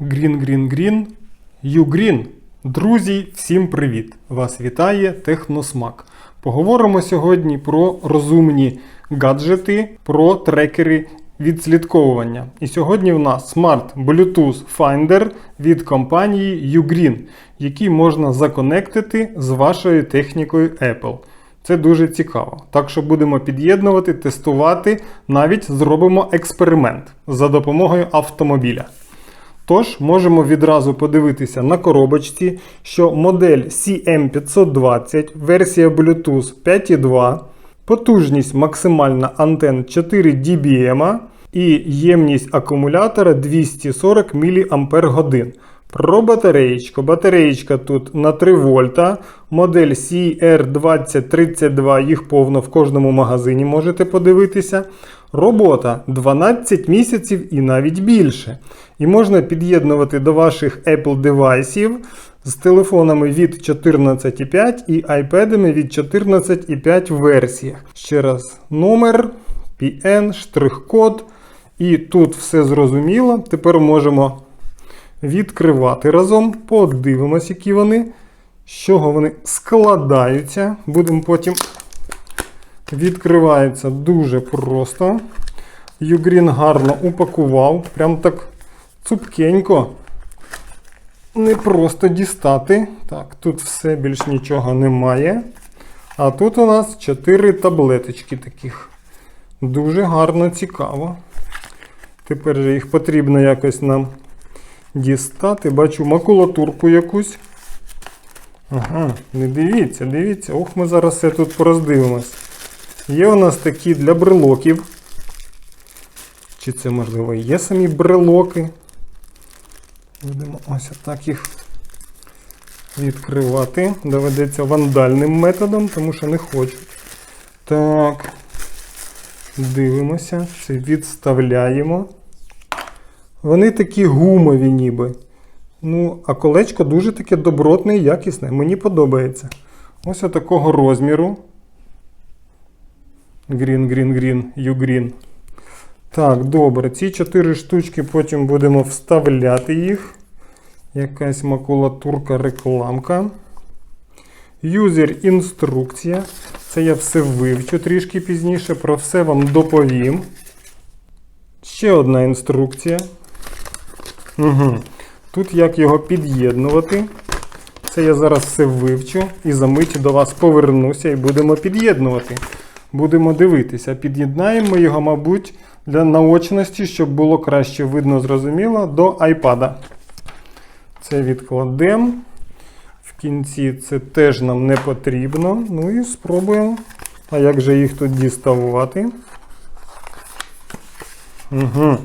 Green, Ugreen. Друзі, всім привіт! Вас вітає Техносмак. Поговоримо сьогодні про розумні гаджети, про трекери відслідковування. І сьогодні в нас Smart Bluetooth Finder від компанії Ugreen, який можна законектити з вашою технікою Apple. Це дуже цікаво. Так що будемо під'єднувати, тестувати, навіть зробимо експеримент за допомогою автомобіля. Тож можемо відразу подивитися на коробочці, що модель CM520, версія Bluetooth 5.2, потужність максимальна антен 4 dBm і ємність акумулятора 240 мАч. Про батареєчку. Батареєчка тут на 3 вольта. Модель CR2032, їх повно в кожному магазині можете подивитися. Робота 12 місяців і навіть більше. І можна під'єднувати до ваших Apple девайсів з телефонами від 14.5 і iPad від 14.5 версіях. Ще раз, номер, PN, штрих-код. І тут все зрозуміло. Тепер можемо відкривати разом. Подивимось, які вони, з чого вони складаються. Будемо потім відкривається дуже просто. Югрін гарно упакував. Прям так цупкенько. Не просто дістати. Так, тут все більш нічого немає. А тут у нас 4 таблеточки таких. Дуже гарно цікаво. Тепер же їх потрібно якось нам дістати. Бачу макулатурку якусь. Ага, не дивіться, дивіться. Ох, ми зараз все тут пороздивимось. Є у нас такі для брелоків. Чи це можливо є самі брелоки? Будемо ось так їх відкривати. Доведеться вандальним методом, тому що не хочу. Так. Дивимося, це відставляємо. Вони такі гумові ніби. Ну, а колечко дуже таке добротне і якісне. Мені подобається. Ось такого розміру. Green, green, green, you green. Так, добре. Ці чотири штучки потім будемо вставляти їх. Якась макулатурка, рекламка. Юзер інструкція. Це я все вивчу трішки пізніше, про все вам доповім. Ще одна інструкція. Угу. Тут як його під'єднувати. Це я зараз все вивчу і за мить до вас повернуся і будемо під'єднувати. Будемо дивитися. Під'єднаємо його, мабуть, для наочності, щоб було краще видно, зрозуміло, до iPad. Це відкладемо. В кінці це теж нам не потрібно. Ну і спробуємо. А як же їх тут діставати? Угу.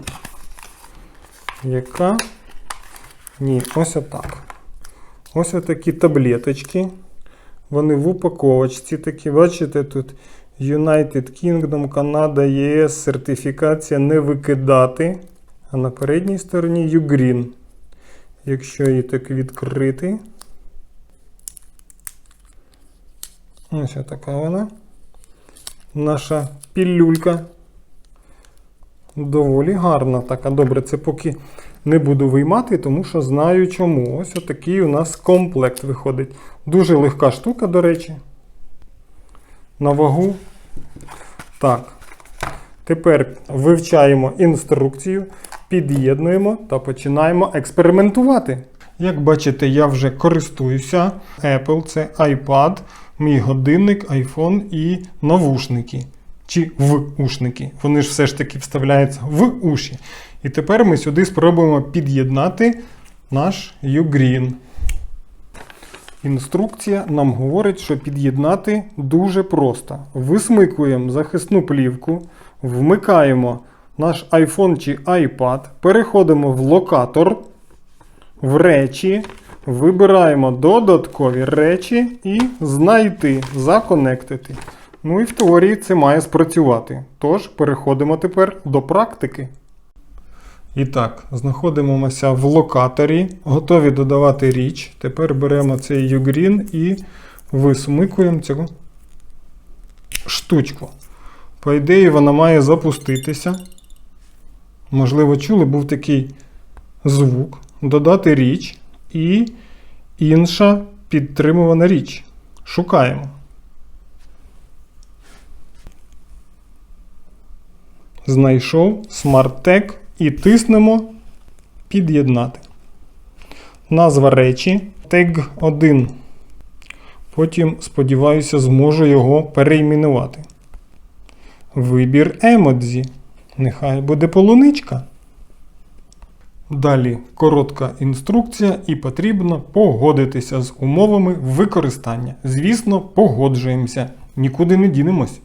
Яка? Ні, ось отак. Ось такі таблеточки. Вони в упаковочці такі. Бачите, тут United Kingdom, Канада, ЄС, сертифікація не викидати. А на передній стороні Ugreen. Якщо її так відкрити. Ось така вона. Наша пілюлька. Доволі гарна така. Добре, це поки не буду виймати, тому що знаю чому. Ось отакий у нас комплект виходить. Дуже легка штука, до речі. На вагу. Так. Тепер вивчаємо інструкцію, під'єднуємо та починаємо експериментувати. Як бачите, я вже користуюся Apple, це iPad, мій годинник, iPhone і навушники. Чи в ушники. Вони ж все ж таки вставляються в уші. І тепер ми сюди спробуємо під'єднати наш Ugreen. Інструкція нам говорить, що під'єднати дуже просто. Висмикуємо захисну плівку, вмикаємо наш iPhone чи iPad, переходимо в локатор, в речі, вибираємо додаткові речі і знайти, законектити. Ну і в теорії це має спрацювати. Тож переходимо тепер до практики. І так, знаходимося в локаторі, готові додавати річ. Тепер беремо цей Ugreen і висмикуємо цю штучку. По ідеї, вона має запуститися. Можливо, чули, був такий звук. додати річ і інша підтримувана річ. Шукаємо. Знайшов Smart Tag і тиснемо Під'єднати. Назва речі Tag 1. Потім, сподіваюся, зможу його перейменувати. Вибір емодзі. Нехай буде полуничка. Далі коротка інструкція, і потрібно погодитися з умовами використання. Звісно, погоджуємося, нікуди не дінемось.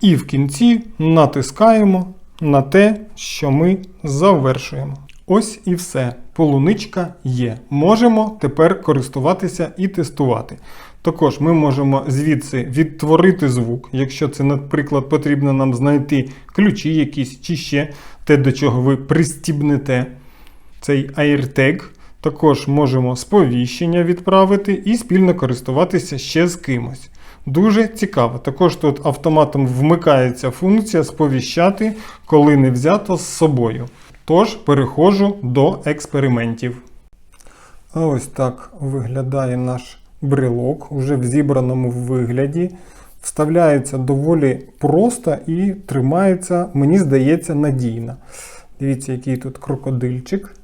І в кінці натискаємо на те, що ми завершуємо. Ось і все. Полуничка є. Можемо тепер користуватися і тестувати. Також ми можемо звідси відтворити звук, якщо це, наприклад, потрібно нам знайти ключі якісь чи ще те, до чого ви пристібнете цей AirTag. Також можемо сповіщення відправити і спільно користуватися ще з кимось. Дуже цікаво. Також тут автоматом вмикається функція сповіщати, коли не взято з собою. Тож переходжу до експериментів. А ось так виглядає наш брелок уже в зібраному вигляді. Вставляється доволі просто і тримається, мені здається, надійно. Дивіться, який тут крокодильчик.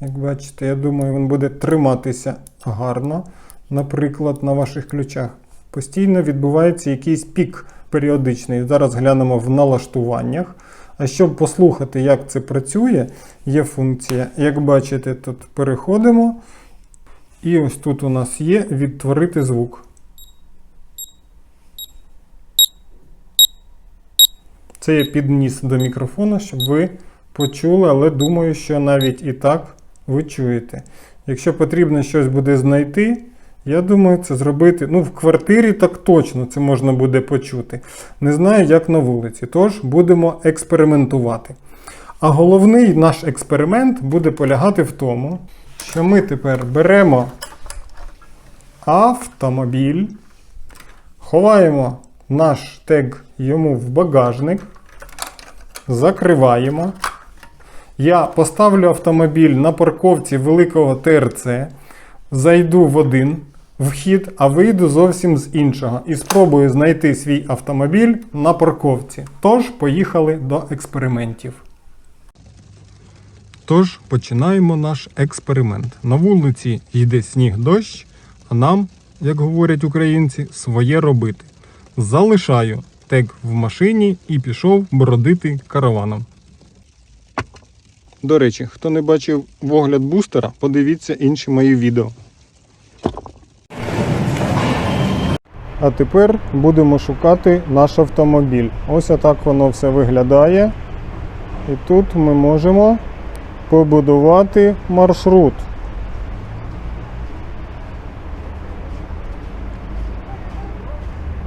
Як бачите, я думаю, він буде триматися гарно. Наприклад, на ваших ключах. Постійно відбувається якийсь пік періодичний. Зараз глянемо в налаштуваннях. А щоб послухати, як це працює, є функція. Як бачите, тут переходимо. І ось тут у нас є відтворити звук. Це я підніс до мікрофона, щоб ви почули, але думаю, що навіть і так ви чуєте. Якщо потрібно щось буде знайти, я думаю, це зробити. Ну, в квартирі так точно це можна буде почути. Не знаю, як на вулиці. Тож будемо експериментувати. А головний наш експеримент буде полягати в тому, що ми тепер беремо автомобіль, ховаємо наш тег йому в багажник, закриваємо. Я поставлю автомобіль на парковці великого ТРЦ, зайду в один вхід, а вийду зовсім з іншого і спробую знайти свій автомобіль на парковці. Тож, поїхали до експериментів. Тож починаємо наш експеримент. На вулиці йде сніг дощ, а нам, як говорять українці, своє робити. Залишаю тег в машині і пішов бродити караваном. До речі, хто не бачив огляд бустера, подивіться інші мої відео. А тепер будемо шукати наш автомобіль. Ось отак воно все виглядає. І тут ми можемо побудувати маршрут.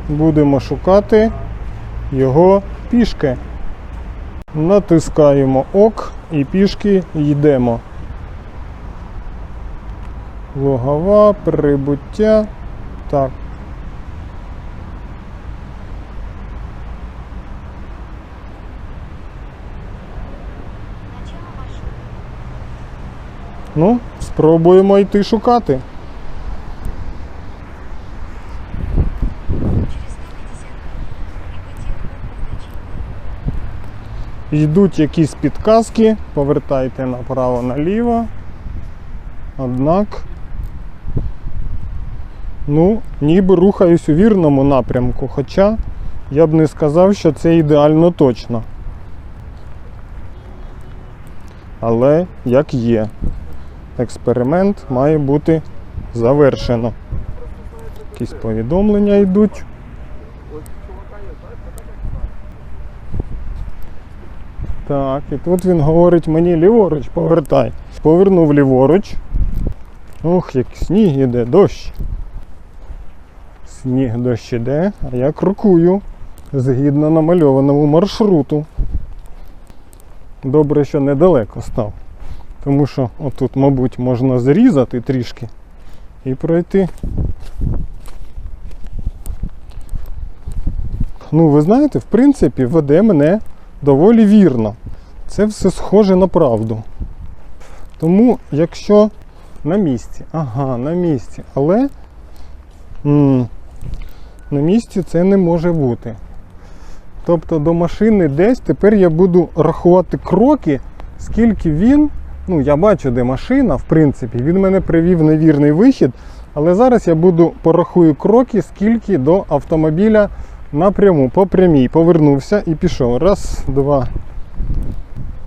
Будемо шукати його пішки. Натискаємо ок і пішки йдемо. Логова, прибуття. Так. Ну, спробуємо йти шукати. Йдуть якісь підказки, повертайте направо-наліво. Однак, ну, ніби рухаюсь у вірному напрямку, хоча я б не сказав, що це ідеально точно. Але як є, експеримент має бути завершено. Якісь повідомлення йдуть. Так, і тут він говорить мені ліворуч, повертай. Повернув ліворуч. Ох, як сніг іде, дощ. Сніг дощ іде, а я крокую згідно намальованому маршруту. Добре, що недалеко став. Тому що отут, мабуть, можна зрізати трішки і пройти. Ну, ви знаєте, в принципі, веде мене доволі вірно. Це все схоже на правду. Тому, якщо на місці, ага, на місці, але м, на місці це не може бути. Тобто до машини десь тепер я буду рахувати кроки, скільки він. Ну, я бачу, де машина, в принципі, він мене привів на вірний вихід. Але зараз я буду порахую кроки, скільки до автомобіля напряму, по прямій. Повернувся і пішов. Раз, два,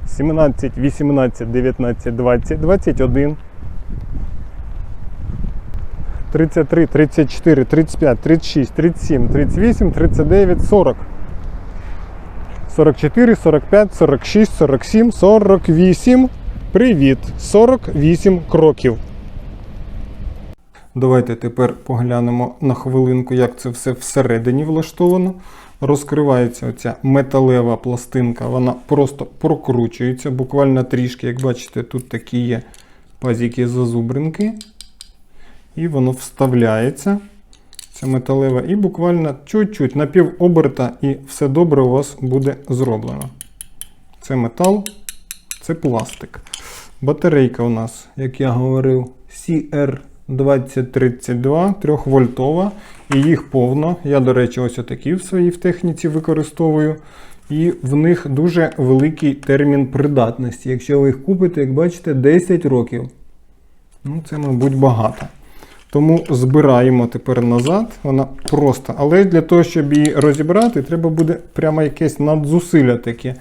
17, 18, 19, 20, 21. 33, 34, 35, 36, 37, 38, 39, 40. 44, 45, 46, 47, 48. Привіт! 48 кроків. Давайте тепер поглянемо на хвилинку, як це все всередині влаштовано. Розкривається оця металева пластинка, вона просто прокручується, буквально трішки, як бачите, тут такі є пазіки зазубринки. І воно вставляється. Це металева, і буквально чуть-чуть на і все добре у вас буде зроблено. Це метал, це пластик. Батарейка у нас, як я говорив, CR2032 3-вольтова. І їх повно. Я, до речі, ось отакі в своїй в техніці використовую. І в них дуже великий термін придатності. Якщо ви їх купите, як бачите, 10 років. Ну, це, мабуть, багато. Тому збираємо тепер назад. Вона просто. Але для того, щоб її розібрати, треба буде прямо якесь надзусилля таке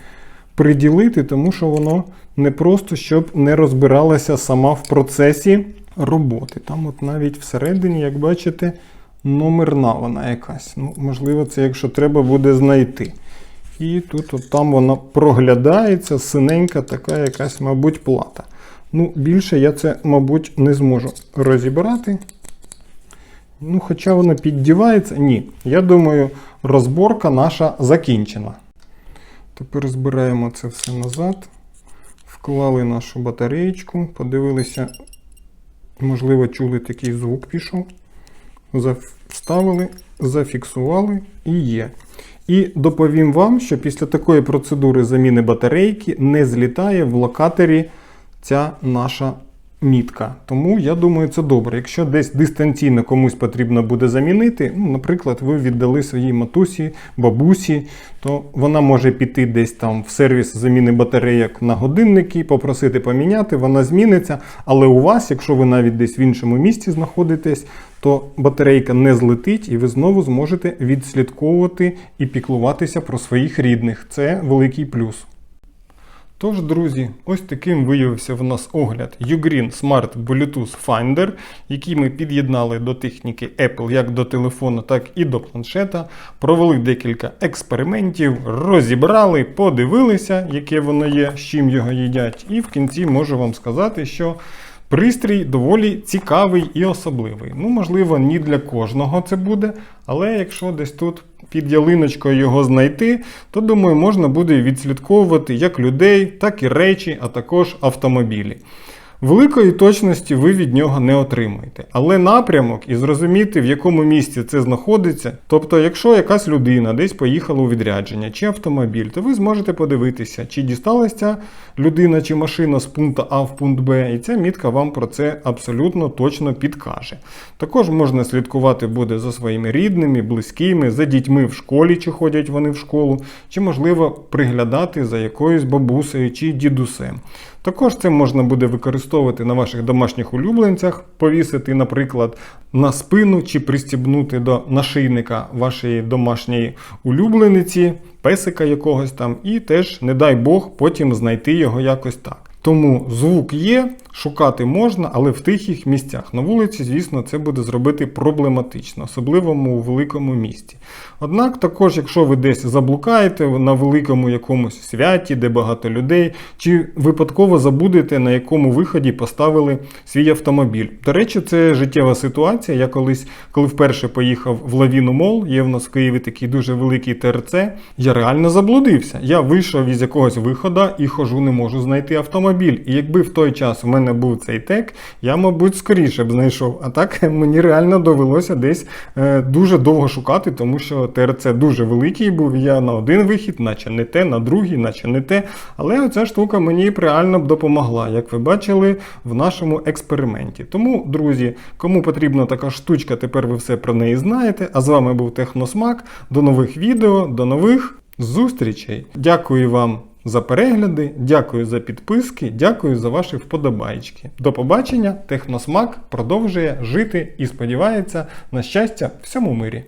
приділити, тому що воно не просто щоб не розбиралася сама в процесі роботи. Там, от навіть всередині, як бачите, номерна вона якась. Ну, Можливо, це якщо треба буде знайти. І тут от там вона проглядається, синенька така якась, мабуть, плата. Ну, більше я це, мабуть, не зможу розібрати. Ну, Хоча воно піддівається. Ні. Я думаю, розборка наша закінчена. Тепер збираємо це все назад. Вклали нашу батареєчку, подивилися, можливо, чули такий звук пішов. Вставили, зафіксували і є. І доповім вам, що після такої процедури заміни батарейки не злітає в локаторі ця наша мітка. Тому я думаю, це добре. Якщо десь дистанційно комусь потрібно буде замінити, ну, наприклад, ви віддали своїй матусі, бабусі, то вона може піти десь там в сервіс заміни батарейок на годинники, попросити поміняти, вона зміниться. Але у вас, якщо ви навіть десь в іншому місці знаходитесь, то батарейка не злетить і ви знову зможете відслідковувати і піклуватися про своїх рідних. Це великий плюс. Тож, друзі, ось таким виявився в нас огляд Ugreen Smart Bluetooth Finder, який ми під'єднали до техніки Apple як до телефону, так і до планшета. Провели декілька експериментів, розібрали, подивилися, яке воно є, з чим його їдять. І в кінці можу вам сказати, що пристрій доволі цікавий і особливий. Ну, можливо, не для кожного це буде, але якщо десь тут під ялиночкою його знайти, то думаю, можна буде відслідковувати як людей, так і речі, а також автомобілі. Великої точності ви від нього не отримаєте, але напрямок і зрозуміти, в якому місці це знаходиться. Тобто, якщо якась людина десь поїхала у відрядження чи автомобіль, то ви зможете подивитися, чи дісталася людина чи машина з пункту А в пункт Б, і ця мітка вам про це абсолютно точно підкаже. Також можна слідкувати буде за своїми рідними, близькими, за дітьми в школі, чи ходять вони в школу, чи можливо приглядати за якоюсь бабусею чи дідусем. Також це можна буде використовувати на ваших домашніх улюбленцях, повісити, наприклад, на спину чи пристібнути до нашийника вашої домашньої улюблениці, песика якогось там, і теж, не дай Бог, потім знайти його якось так. Тому звук є, шукати можна, але в тихих місцях. На вулиці, звісно, це буде зробити проблематично, особливо у великому місті. Однак, також, якщо ви десь заблукаєте на великому якомусь святі, де багато людей, чи випадково забудете, на якому виході поставили свій автомобіль. До речі, це життєва ситуація. Я колись, коли вперше поїхав в Лавіну Мол, є в нас в Києві такий дуже великий ТРЦ, я реально заблудився. Я вийшов із якогось виходу і хожу, не можу знайти автомобіль. Автомобіль. І якби в той час у мене був цей тек, я, мабуть, скоріше б знайшов. А так мені реально довелося десь е, дуже довго шукати, тому що ТРЦ дуже великий був. Я на один вихід, наче не те, на другий, наче не те. Але оця штука мені реально б допомогла, як ви бачили в нашому експерименті. Тому, друзі, кому потрібна така штучка, тепер ви все про неї знаєте. А з вами був Техносмак. До нових відео, до нових зустрічей. Дякую вам за перегляди, дякую за підписки, дякую за ваші вподобайки. До побачення. Техносмак продовжує жити і сподівається на щастя всьому мирі.